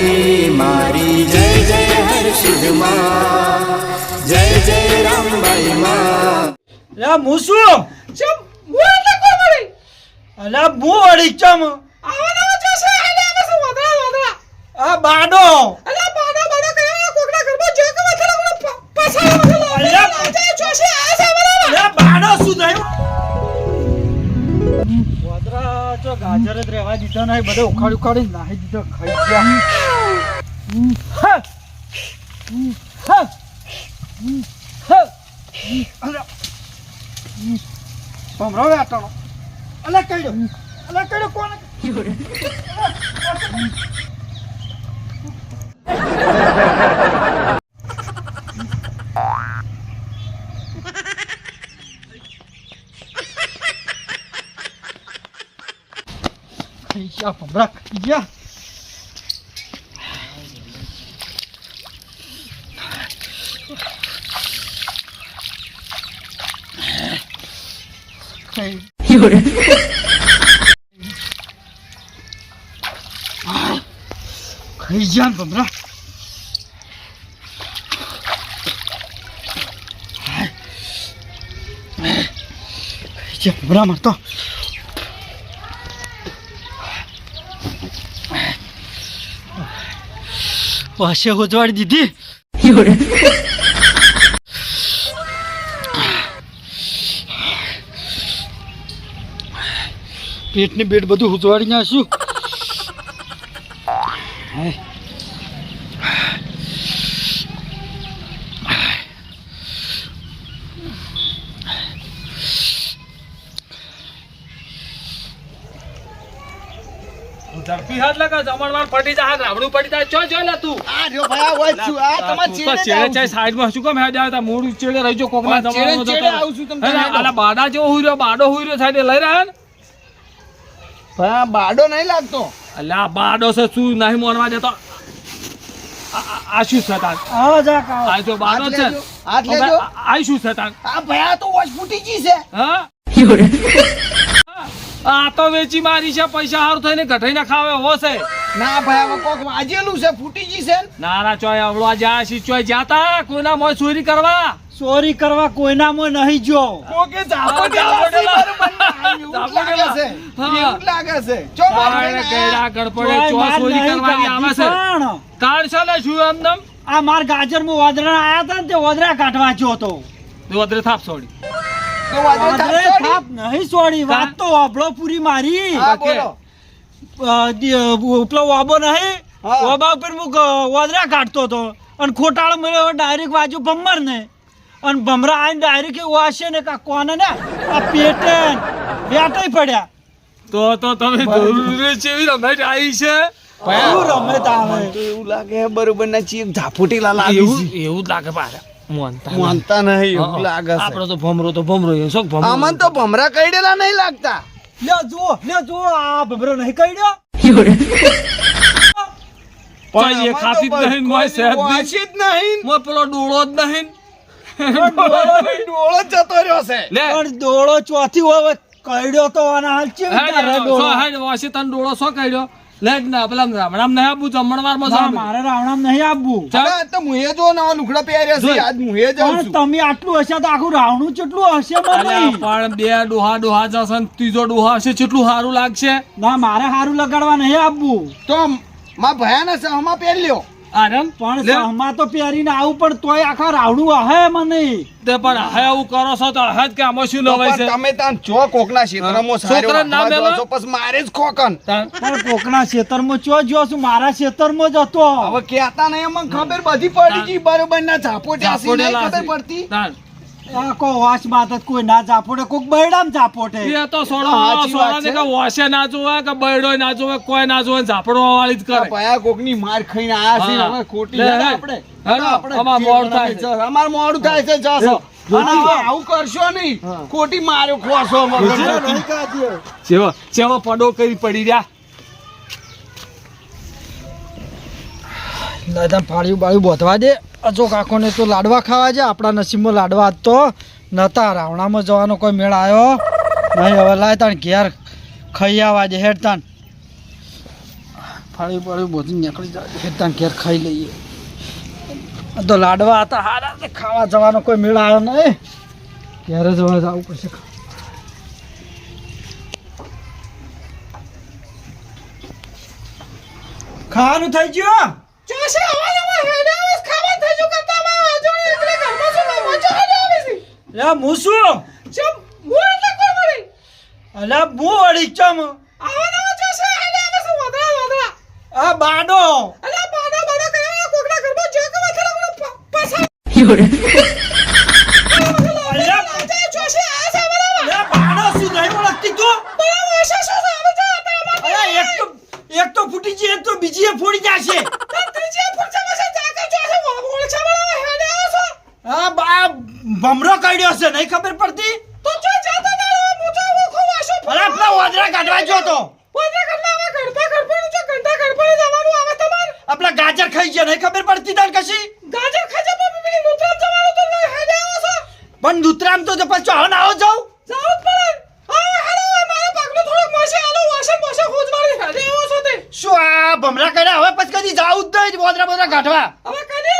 રામબાઈ મારી જય જય હર્ષિદમાં જય જય રામબાઈ માં. લા શું ચમ મુ એટલે કો મળી અલા મુ વળી ચમ? આવા નવા જોશે આલે આ બસ વધરા વધરા આ બાડો. અલા બાડો બાડા કયા કોકડા કરબો જો કે મથલા પસાર મથલા અલ્યા! લાજે જોશે આ બરાબર. અલા બાડો શું થયું? વાદરા તો ગાજર જ રહેવા દીધો નહીં બધે ઉખાડી ઉખાડી નાહી દીધો ખાઈ ગયા. હા. હમ, અલા. કઈડો અલા કઈડો કોને ખાઈ ગયા ભમરા ખાઈ ખાઈ. ગયા ભમરા ખાઈ ગયા ભમરા મારતો. વાસે હોજવાડી દીધી. પેટની બેટ બધું ઉજવાડી નાખ્યું. ઝડપી હાથ લગા જમણવાર પડી જાય રાબડું પડી જાય. ચો જો લે તું. આ રહ્યો ભાઈ શું આ તમાર કેમ હેડ્યા હતા? મોડું ચેડે રહી જો કોકના હા, ચેડે જતો. આવું છું તમ હે આલા બાડા જેવો હુઈ રહ્યો બાડો હુઈ રહ્યો સાઈડે લઈ રહ્યા ને? હા બાડો નહીં લાગતો. અલ્યા બાડો છે શું નહીં મોનવા જતો આ- આ આ શું છે તાન આવો જા કા આ જો બાડો છે. હાથ લેજો. આ આ શું છે તાન આ ભયા તો વોશ ફૂટી ગઈ છે. હા? આ તો વેચી મારી છે પૈસા હાર થઈને ઘટાઈને ખાવે હો છે. ના ભાઈ હવે કોક વાજેલું છે ફૂટી ગઈ છે. ને. ના ના ચોય અવળવા જ્યાં સી ચોય જાતા કોઈના મોય ચોરી કરવા. ચોરી કરવા કોઈનામાં નહીં જો. કોકે લાગે છે? ચો ચોરી નહીં કરવાની આવે છે. ગાડી પણ. કાઢશો ને શું એમનેમ આ માર ગાજરમાં વાદળા આયા હતા ને તે વાદળા કાઢવા જો તો. થાપ છોડી. તો વાજે થાપ નહીં છોડી. વાત તો વાપડો પૂરી મારી. હા ઓકે. બોલો. અ, દી- પેલો વાબો નહીં. વાબા ઉપર હું ગ- કાઢતો હતો અને ખોટાળો મળ્યો ડાયરેક્ટ બાજુ ભમર ને અને ભમરા આઈને ડાયરેક્ટ એવું હશે ને કા કોને ને? આ પેટે બેટે પડ્યા. તો તો તમે જરૂરી ચેવી રમેશ આવી છે? શું રમે તાવે મને તો એવું લાગે બરોબર ના ચીક ઝાપટેલા લાગે એવું એવું લાગે પાછા મોનતા માનતા નહીં એવું લાગે છે. આપણો તો ભમરો તો ભમરો એ શું ભમરો? આમાં તો ભમરા કઈડેલા નહીં લાગતા. લે જુઓ લે જુઓ આ ભમરો નહીં કઈડ્યો. પણ એ ખાતી જ નહીં મોય સેહત જ નહીં. મોય પેલો ડોળો જ નહીં. ડોળો જતો રહ્યો છે. પણ દોડો ચોથી હોય કઈડ્યો તો આના હાલ ચેવી હેડ, તારે સો ડોળો હેડ, વાસી તને ડોળો શું કર્યો લે ના પેલા રામણામ નહીં આપું જમણવારમાં ના, મારે રાવણામ નહીં આપવું. તો મુએ જો નવા લુગડા પહેર્યા છે આજ મુએ જાઉં છું. તમે આટલું હશે તો આખું રાવણું કેટલું હશે મને પણ બે ડોહા ડોહા જશે ત્રીજો ડોહા હશે કેટલું સારું લાગશે. ના મારે સારું લગાડવા નહીં આપવું. તો માં ભયાના સહમાં પહેર્યો આનંદ પણ સહમાં તો પહેરીને આવું પણ તોય આખા રાવણું હે મને. તે પણ હવે એવું કરો છો તો હવે જ કે આમાં શું તો છે? તમે તાન ચો કોકના ક્ષેત્રમાં હા. સારો નામ વાગવા એમાં? જો છો, પછી મારે જ ખોકન. પણ કોકના ખેતરમાં ચો જો છું? મારા ખેતરમાં જ હતો. હવે કહેતા નહીં ખબર? બધી પડી ગઈ બરોબર ના ખબર પડતી? કો વાસ બાત કોઈ ના જાપોટે કોક બૈડામ જાપોટે એ તો સોડો સોડા ને કે વાસે ના જોવે કે બૈડો ના જોવે કોઈ ના જોવે જાપડો વાળી જ કરે. ભયા કોકની માર ખાઈને આયા છે. હવે ખોટી આપણે. આપણે. અમાર મોડ થાય. છે. અમાર મોડ થાય છે જાશો આવું કરશો નહીં. ખોટી માર્યો ખોશો મગજ ચેવો ચેવો પડો કરી પડી રહ્યા. દાદા ફાળ્યું બાળ્યું બોધવા દે. અજો કાકોને તો લાડવા ખાવા છે, આપણા નસીબમાં લાડવા તો. નતા, રાવણામાં જવાનો કોઈ મેળ આવ્યો નહીં, હવે લાય તાણ ઘેર ખાઈ આવવા દે હેડ તાણ. ફાળી ફાળી બધું નીકળી જાય ખેતા ઘેર ખાઈ લઈએ. તો લાડવા હતા, હારા ખાવા જવાનો કોઈ મેળ આવ્યો નહીં. ઘેરે જવા જવું પડશે. ખાવાનું થઈ ગયું? જોશે અવાજ અવાજ હેડે આવે છે, ખાવા થઈ ગયું કરતા માં વાંચો ને એટલે ઘરમાં શું કામ વાંચો હેડે આવે છે લે હું શું? ચમ હું એટલે કોણ મળી અલે હું વળી ચમ? આવા જોશે હેડે આવે છે વાદળા વાદળા? આ બાડો. અલા બાડા કોકના ઘરમાં જો કે પાછા કાઢવા જો તો? જવાનું આવે તમાર? આપણા ગાજર ખાઈ ગયા નહીં ખબર પડતી તાર કશી? ગાજર ખાજે પણ મેં નુત્રામ જવાનું તો નહીં હેડે આવો છે. પણ દૂતરામ તો પછી ચાહન આવો જાવ જાવ પડે. હા હેડો મારા પગનો થોડો મોશે આલો વાસણ મોશે ખોજવાળી. હેડે આવો છો તે. શું આ ભમરા કાઢ્યા હવે પછી કદી જાવ જ નહીં બોદરા બોદરા ગાઢવા હવે કદી